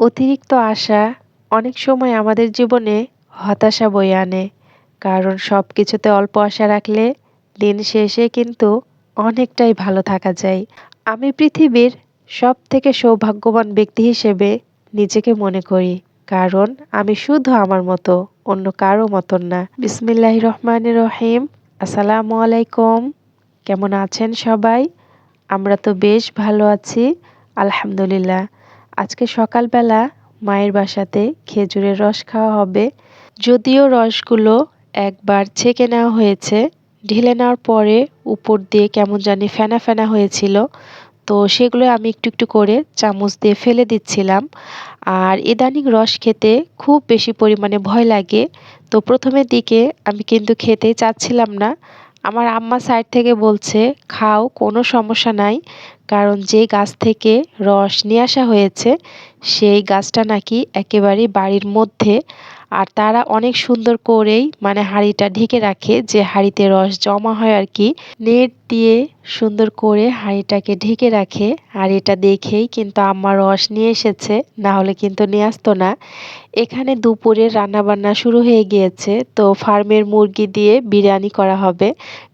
অতিরিক্ত আশা অনেক সময় আমাদের জীবনে হতাশা বয়ে আনে। কারণ সব কিছুতে অল্প আশা রাখলে দিন শেষে কিন্তু অনেকটাই ভালো থাকা যায়। আমি পৃথিবীর সব থেকে সৌভাগ্যবান ব্যক্তি হিসেবে নিজেকে মনে করি। কারণ আমি শুধু আমার মতো, অন্য কারও মতন না। বিসমিল্লাহ রহমান রহিম। আসসালামু আলাইকুম। কেমন আছেন সবাই? আমরা তো বেশ ভালো আছি, আলহামদুলিল্লাহ। আজকে সকালবেলা মায়ের বাসাতে খেজুরের রস খাওয়া হবে। যদিও রসগুলো একবার ছেঁকে নেওয়া হয়েছে, ঢেলে নেওয়ার পরে উপর দিয়ে কেমন জানি ফেনা ফেনা হয়েছিল, তো সেগুলো আমি একটু একটু করে চামচ দিয়ে ফেলে দিচ্ছিলাম। আর ইদানিং রস খেতে খুব বেশি পরিমাণে ভয় লাগে, তো প্রথমের দিকে আমি কিন্তু খেতে চাচ্ছিলাম না। আমার আম্মা সাইড থেকে বলছে, খাও, কোনো সমস্যা নাই। কারণ যে গাছ থেকে রস নিয়ে আসা হয়েছে, সেই গাছটা নাকি একেবারে বাড়ির মধ্যে। আর তারা অনেক সুন্দর করেই মানে হাঁড়িটা ঢেকে রাখে যে হাঁড়িতে রস জমা হয় আর কি। নেট দিয়ে সুন্দর করে হাঁড়িটাকে ঢেকে রাখে। আর এটা দেখেই কিন্তু আম্মা রস নিয়ে এসেছে, না হলে কিন্তু নিয়ে আসতো না। এখানে দুপুরের রান্নাবান্না শুরু হয়ে গিয়েছে, তো ফার্মের মুরগি দিয়ে বিরিয়ানি করা হবে।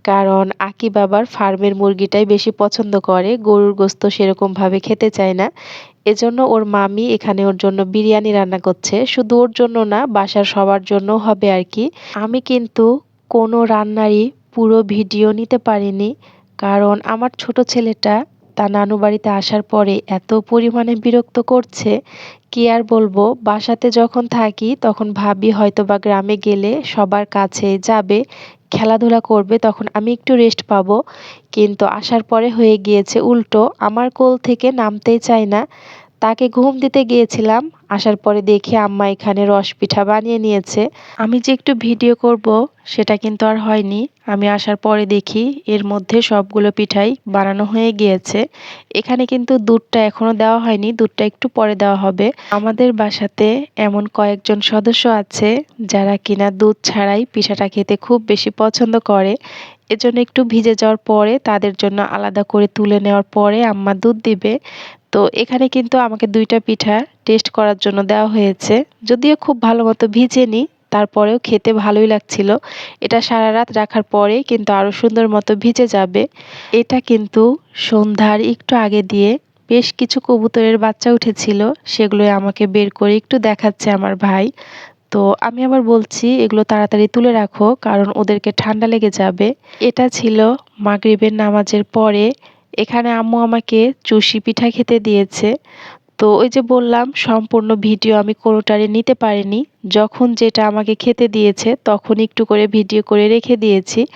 কারণ আকি বাবার ফার্মের মুরগিটাই বেশি পছন্দ করে, গরুর গোস্ত সেরকমভাবে খেতে চায় না। এজন্য ওর মামি এখানে ওর জন্য বিরিয়ানি রান্না করছে। শুধু ওর জন্য না, বাসার সবার জন্য হবে আর কি। আমি কিন্তু কোনো রান্নারই পুরো ভিডিও নিতে পারিনি কারণ আমার ছোট ছেলেটা তা নানু বাড়িতে আসার পরে এত পরিমাণে বিরক্ত করছে, কি আর বলব? বাসাতে যখন থাকি তখন ভাবি হয়তো বা গ্রামে গেলে সবার কাছে যাবে, খেলাধুলা করবে, তখন আমি একটু রেস্ট পাবো। কিন্তু আসার পরে হয়ে গিয়েছে উল্টো, আমার কোল থেকে নামতেই চায় না। তাকে ঘুম দিতে গিয়েছিলাম। আসার পরে দেখি আম্মা এখানে রস পিঠা বানিয়ে নিয়েছে। আমি যে একটু ভিডিও করব, সেটা কিন্তু আর হয়নি। আমি আসার পরে দেখি এর মধ্যে সবগুলো পিঠাই বানানো হয়ে গিয়েছে। এখানে কিন্তু দুধটা এখনও দেওয়া হয়নি, দুধটা একটু পরে দেওয়া হবে। আমাদের বাসাতে এমন কয়েকজন সদস্য আছে, যারা কিনা দুধ ছাড়াই পিঠাটা খেতে খুব বেশি পছন্দ করে। এজন্য একটু ভিজে যাওয়ার পরে তাদের জন্য আলাদা করে তুলে নেওয়ার পরে আম্মা দুধ দিবে। তো এখানে কিন্তু আমাকে দুইটা পিঠা টেস্ট করার জন্য দেওয়া হয়েছে। যদিও খুব ভালো মতো ভিজে ভিজেনি, তারপরেও খেতে ভালোই লাগছিল। এটা সারা রাত রাখার পরে কিন্তু আরও সুন্দর মতো ভিজে যাবে। এটা কিন্তু সন্ধ্যার একটু আগে দিয়ে বেশ কিছু কবুতরের বাচ্চা উঠেছিল, সেগুলোই আমাকে বের করে একটু দেখাচ্ছে আমার ভাই। তো আমি আবার বলছি, এগুলো তাড়াতাড়ি তুলে রাখো, কারণ ওদেরকে ঠান্ডা লেগে যাবে। এটা ছিল মাগরিবের নামাজের পরে এখানে আম্মু আমাকে চুষি পিঠা খেতে দিয়েছে। তো ওই যে বললাম, সম্পূর্ণ ভিডিও আমি কোনোটারে নিতে পারিনি। যখন যেটা আমাকে খেতে দিয়েছে, তখন একটু করে ভিডিও করে রেখে দিয়েছি।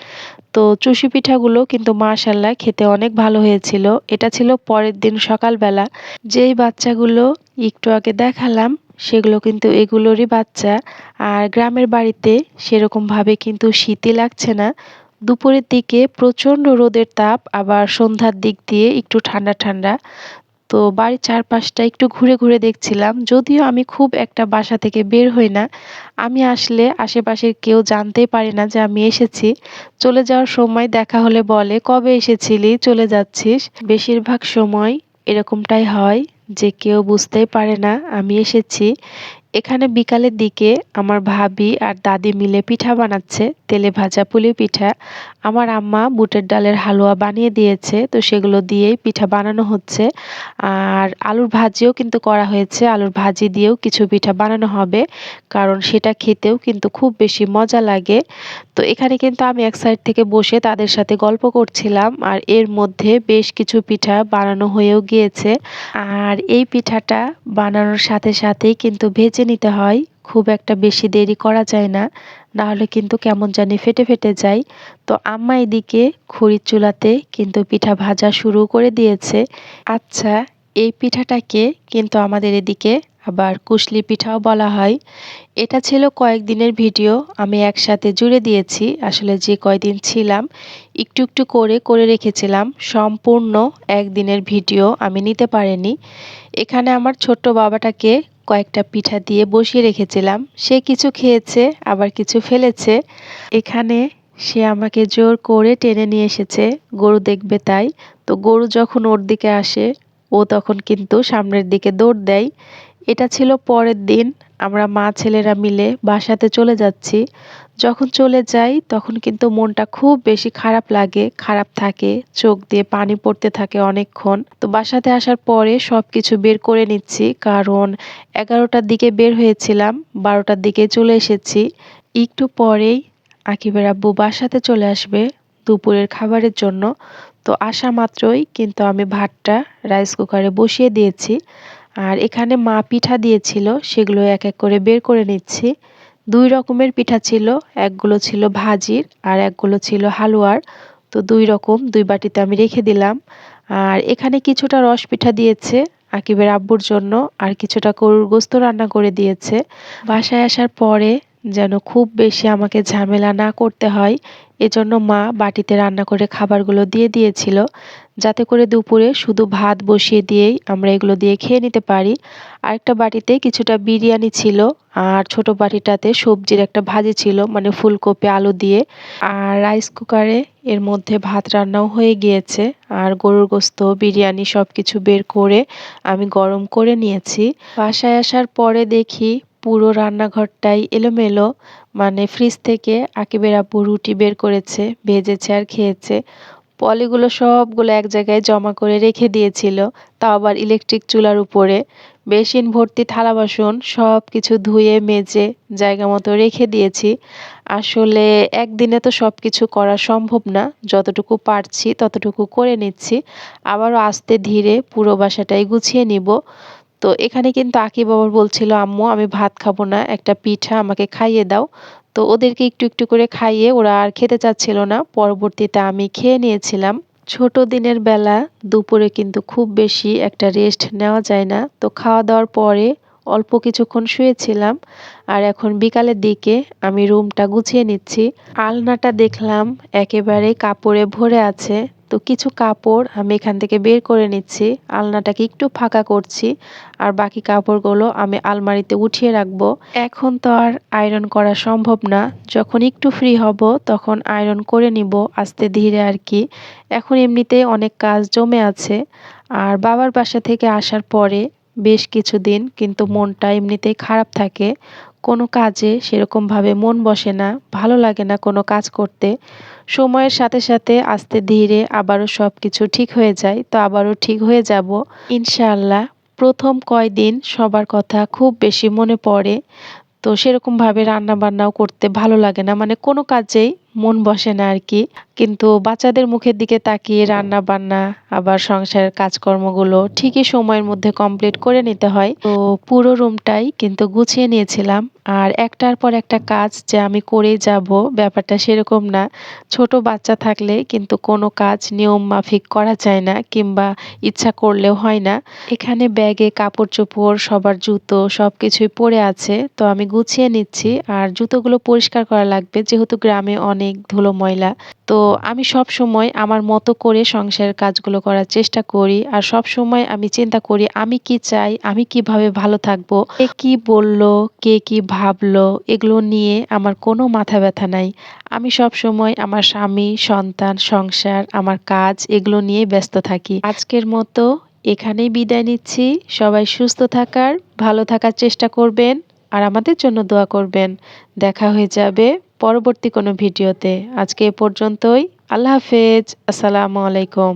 তো চুষি পিঠাগুলো কিন্তু মাশাল্লাহ খেতে অনেক ভালো হয়েছিল। এটা ছিল পরের দিন সকালবেলা। যেই বাচ্চাগুলো একটু আগে দেখালাম, সেগুলো কিন্তু এগুলোরই বাচ্চা। আর গ্রামের বাড়িতে সেরকমভাবে কিন্তু শীতই লাগছে না। দুপুরের দিকে প্রচণ্ড রোদের তাপ, আবার সন্ধ্যার দিক দিয়ে একটু ঠান্ডা ঠান্ডা। তো বাড়ির চারপাশটা একটু ঘুরে ঘুরে দেখছিলাম। যদিও আমি খুব একটা বাসা থেকে বের হই না, আমি আসলে আশেপাশের কেউ জানতেই পারে না যে আমি এসেছি। চলে যাওয়ার সময় দেখা হলে বলে, কবে এসেছিলি? চলে যাচ্ছিস? বেশিরভাগ সময় এরকমটাই হয় যে কেউ বুঝতেই পারে না, আমি এসেছি। এখানে বিকালের দিকে আমার ভাবি আর দাদি মিলে পিঠা বানাচ্ছে। তেলে ভাজা পুলি পিঠা। আমার আম্মা বুটের ডালের হালুয়া বানিয়ে দিয়েছে, তো সেগুলো দিয়েই পিঠা বানানো হচ্ছে। আর আলুর ভাজিও কিন্তু করা হয়েছে, আলুর ভাজি দিয়েও কিছু পিঠা বানানো হবে, কারণ সেটা খেতেও কিন্তু খুব বেশি মজা লাগে। তো এখানে কিন্তু আমি এক সাইড থেকে বসে তাদের সাথে গল্প করছিলাম, আর এর মধ্যে বেশ কিছু পিঠা বানানো হয়েও গিয়েছে। আর এই পিঠাটা বানানোর সাথে সাথেই কিন্তু ভেজে নিতে হয়। খুব একটা বেশি দেরি করা যায় না, নাহলে কিন্তু কেমন জানি ফেটে ফেটে যায়। তো আম্মা এদিকে খড়ির চুলাতে কিন্তু পিঠা ভাজা শুরু করে দিয়েছে। আচ্ছা এই পিঠাটাকে কিন্তু আমাদের এদিকে আবার কুশলি পিঠাও বলা হয়। এটা ছিল কয়েকদিনের ভিডিও, আমি একসাথে জুড়ে দিয়েছি, আসলে যে কয়দিন ছিলাম, একটু একটু করে করে রেখেছিলাম। সম্পূর্ণ একদিনের ভিডিও আমি নিতে পারিনি। এখানে আমার ছোট্ট বাবাটাকে কয়েকটা পিঠা দিয়ে বসিয়ে রেখেছিলাম। সে কিছু খেয়েছে, আবার কিছু ফেলেছে। এখানে সে আমাকে জোর করে টেনে নিয়ে এসেছে। গরু দেখবে তাই। তো গরু যখন ওর দিকে আসে, ও তখন কিন্তু সামনের দিকে দৌড় দেয়। এটা ছিল পরের দিন। আমরা মা ছেলেরা মিলে বাসাতে চলে যাচ্ছি। যখন চলে যাই, তখন কিন্তু মনটা খুব বেশি খারাপ লাগে, খারাপ থাকে, চোখ দিয়ে পানি পড়তে থাকে অনেকক্ষণ। তো বাসাতে আসার পরে সব কিছু বের করে নিচ্ছি, কারণ এগারোটার দিকে বের হয়েছিলাম, বারোটার দিকে চলে এসেছি। একটু পরেই আকিবের আব্বু বাসাতে চলে আসবে দুপুরের খাবারের জন্য। তো আসা মাত্রই কিন্তু আমি ভাতটা রাইস কুকারে বসিয়ে দিয়েছি। আর এখানে মা পিঠা দিয়েছিল, সেগুলো এক এক করে বের করে নিচ্ছি। দুই রকমের পিঠা ছিল, একগুলো ছিল ভাজির আর একগুলো ছিল হালুয়ার। তো দুই রকম, দুই বাটিতে আমি রেখে দিলাম। আর এখানে কিছুটা রস পিঠা দিয়েছে আকিবের আব্বুর জন্য, আর কিছুটা গরুর গোস্ত রান্না করে দিয়েছে। বাসায় আসার পরে যেন খুব বেশি আমাকে ঝামেলা না করতে হয় এজন্য মা বাটিতে রান্না করে খাবারগুলো দিয়ে দিয়েছিল, যাতে করে দুপুরে শুধু ভাত বসিয়ে দিয়েই আমরা এগুলো দিয়ে খেয়ে নিতে পারি। আরেকটা বাটিতে কিছুটা বিরিয়ানি ছিল, আর ছোট বাটিটাতে সবজির একটা ভাজি ছিল মানে ফুলকপি, আলু দিয়ে। আর রাইস কুকারে এর মধ্যে ভাত রান্নাও হয়ে গিয়েছে, আর গরুর গোস্ত, বিরিয়ানি সব কিছু বের করে আমি গরম করে নিয়েছি। বাসায় আসার পরে দেখি পুরো রান্নাঘরটাই এলোমেলো মানে ফ্রিজ থেকে আকিবের আপু রুটি বের করেছে, ভেজেছে আর খেয়েছে। পলিগুলো সবগুলো এক জায়গায় জমা করে রেখে দিয়েছিল, তাও আবার ইলেকট্রিক চুলার উপরে। বেসিন, ভর্তি, থালা বাসন সব কিছু ধুয়ে, মেজে জায়গা মতো রেখে দিয়েছি। আসলে একদিনে তো সব কিছু করা সম্ভব না, যতটুকু পারছি ততটুকু করে নিচ্ছি। আবারও আস্তে ধীরে পুরো বাসাটাই গুছিয়ে নিব। তো এখানে কিন্তু আকিব বাবার বলছিল, আম্মু, আমি ভাত খাব না, একটা পিঠা আমাকে খাইয়ে দাও। তো ওদেরকে একটু একটু করে খাইয়ে ওরা আর খেতে চাচ্ছিল না। পরবর্তীতে আমি খেয়ে নিয়েছিলাম। ছোট দিনের বেলা দুপুরে কিন্তু খুব বেশি একটা রেস্ট নেওয়া যায় না। তো খাওয়া দাওয়ার পরে অল্প কিছুক্ষণ শুয়েছিলাম আর এখন বিকালের দিকে আমি রুমটা গুছিয়ে নিচ্ছি। আলনাটা দেখলাম একেবারে কাপড়ে ভরে আছে। তো কিছু কাপড় আমি এখান থেকে বের করে নিচ্ছি। আলনাটাকে একটু ফাঁকা করছি আর বাকি কাপড়গুলো আমি আলমারিতে উঠিয়ে রাখব। এখন তো আর আয়রন করা সম্ভব না। যখন একটু ফ্রি হব, তখন আয়রন করে নিব আস্তে ধীরে আর কি। এখন এমনিতেই অনেক কাজ জমে আছে। আর বাবার বাসা থেকে আসার পরে বেশ কিছুদিন কিন্তু মনটা এমনিতেই খারাপ থাকে। কোনো কাজে সেরকমভাবে মন বসে না, ভালো লাগে না কোনো কাজ করতে। সময়ের সাথে সাথে আস্তে ধীরে আবারও সব কিছু ঠিক হয়ে যায়, তো আবারও ঠিক হয়ে যাব। ইনশাআল্লাহ, প্রথম কয়দিন সবার কথা খুব বেশি মনে পড়ে, তো সেরকমভাবে রান্না বান্নাও করতে ভালো লাগে না। মানে কোনো কাজেই মন বসে না আর কি। কিন্তু বাচ্চাদের মুখের দিকে তাকিয়ে রান্না বান্না আবার সংসারের কাজকর্মগুলো ঠিকই সময়ের মধ্যে কমপ্লিট করে নিতে হয়। তো পুরো রুমটাই কিন্তু গুছিয়ে নিয়েছিলাম। আর একটার পর একটা কাজ যে আমি করেই যাব ব্যাপারটা সেরকম না। ছোট বাচ্চা থাকলে কিন্তু কোনো কাজ নিয়ম মাফিক করা যায় না কিংবা ইচ্ছা করলেও হয় না। এখানে ব্যাগে কাপড় চোপড় সবার জুতো সব কিছুই পরে আছে। তো আমি গুছিয়ে নিচ্ছি। আর জুতোগুলো পরিষ্কার করা লাগবে যেহেতু গ্রামে অনেক ধুলো ময়লা। তো আমি সব সময় আমার মতো করে সংসারের কাজগুলো করার চেষ্টা করি আর সব সময় আমি চিন্তা করি, আমি কি চাই, আমি কীভাবে ভালো থাকব, কে কি বলল, কে কি ভাবলো, এগুলো নিয়ে আমার কোনো মাথা ব্যথা নাই। আমি সব সময় আমার স্বামী, সন্তান, সংসার, আমার কাজ এগুলো নিয়ে ব্যস্ত থাকি। আজকের মতো এখানেই বিদায় নিচ্ছি। সবাই সুস্থ থাকার, ভালো থাকার চেষ্টা করবেন আর আমাদের জন্য দোয়া করবেন। দেখা হয়ে যাবে পরবর্তী কোনো ভিডিওতে। আজকে এ পর্যন্তই। আল্লাহ হাফেজ। আসসালামু আলাইকুম।